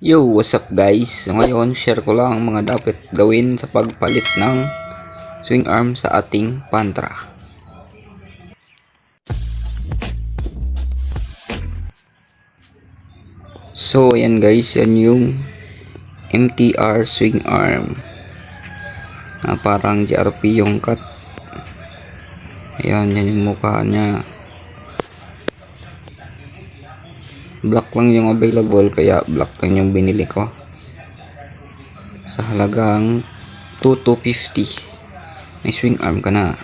Yo, what's up guys? Ngayon, share ko lang ang mga dapat gawin sa pagpalit ng swing arm sa ating Pantra. So, ayan guys, yan yung MTR swing arm. Na parang GRP yung cut. Ayan, yan yung mukha niya. Black lang yung available kaya black lang yung binili ko. Sa halagang 2250 may swing arm ka na.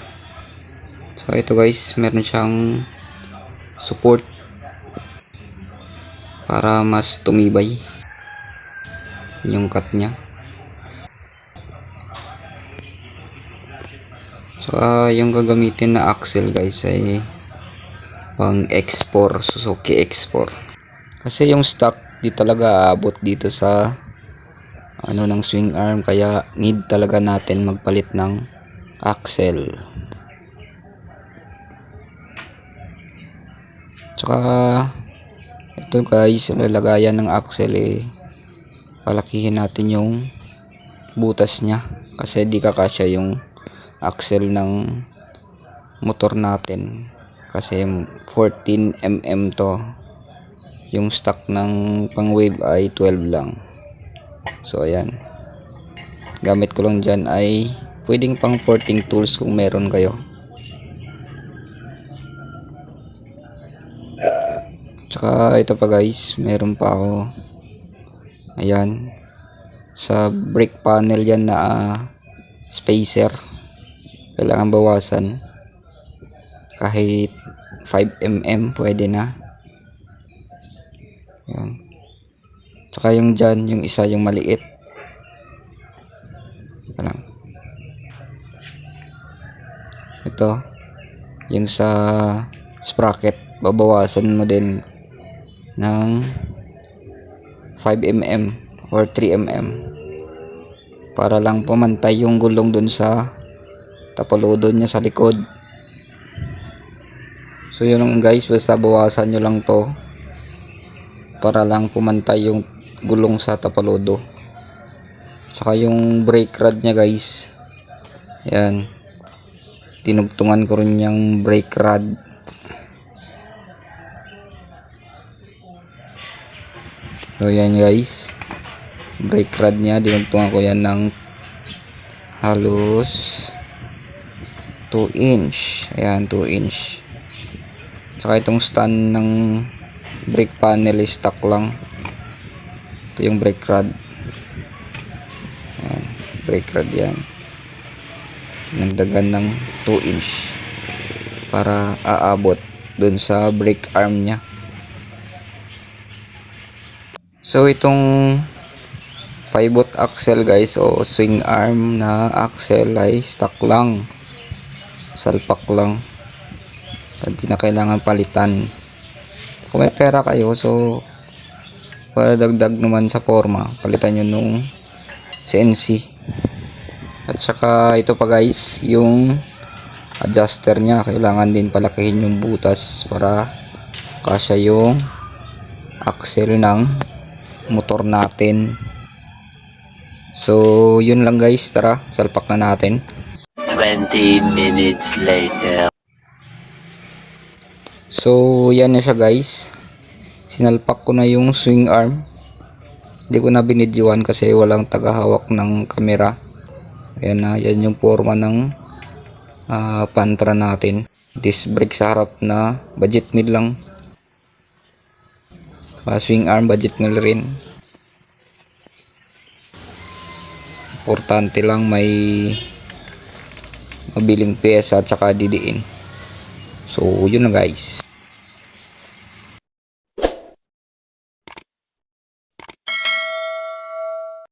So ito guys meron siyang support para mas tumibay. Yung cut niya. So ah, yung gagamitin na axle guys ay pang X4 Suzuki X4 kasi yung stock di talaga aabot dito sa ano ng swing arm. Kaya need talaga natin magpalit ng axle. Tsaka ito guys, yung lalagayan ng axle eh palakihin natin yung butas niya. Kasi di kakasya yung axle ng motor natin. Kasi 14 mm to yung stock ng pang wave ay 12 lang. So ayan. Gamit ko lang dyan ay pwedeng pang porting tools kung meron kayo. Tsaka ito pa guys. Meron pa ako. Ayan. Sa brake panel yan na ah, spacer. Kailangan bawasan. Kahit 5mm pwede na yan. Tsaka yung dyan, yung isa yung maliit. Ito lang. Ito. Yung sa sprocket, babawasan mo din ng 5mm or 3mm para lang pumantay yung gulong dun sa tapalodo niya sa likod. So yun lang guys, basta bawasan nyo lang to para lang pumantay yung gulong sa tapalodo. Tsaka yung brake rod nya guys. Yan. Tinugtungan ko rin yung brake rod. So yan guys. Brake rod nya tinugtungan ko yan ng halos 2 inch. Ayan 2 inch. Tsaka itong stand ng brake panel is stock lang. Ito yung brake rod. Yan, brake rod yan. Nagdagan ng 2 inch para aabot dun sa brake arm nya so itong pivot axle guys o swing arm na axle ay stock lang. Salpak lang. Hindi na kailangan palitan kung may pera kayo so para dagdag naman sa forma. Palitan nyo nung CNC at saka ito pa guys yung adjuster nya kailangan din palakihin yung butas para kasya yung axle ng motor natin. So yun lang guys. Tara salpak na natin. 20 minutes later. So, yan na siya guys. Sinalpak ko na yung swing arm. Hindi ko na binidyoan kasi walang tagahawak ng kamera. Ayan na, yan yung forma ng ah, pantra natin. Disc brake sa harap na budget meal lang. Ah, swing arm budget meal rin. Importante lang may mabiling pyesa at saka didiin. So, yun na guys.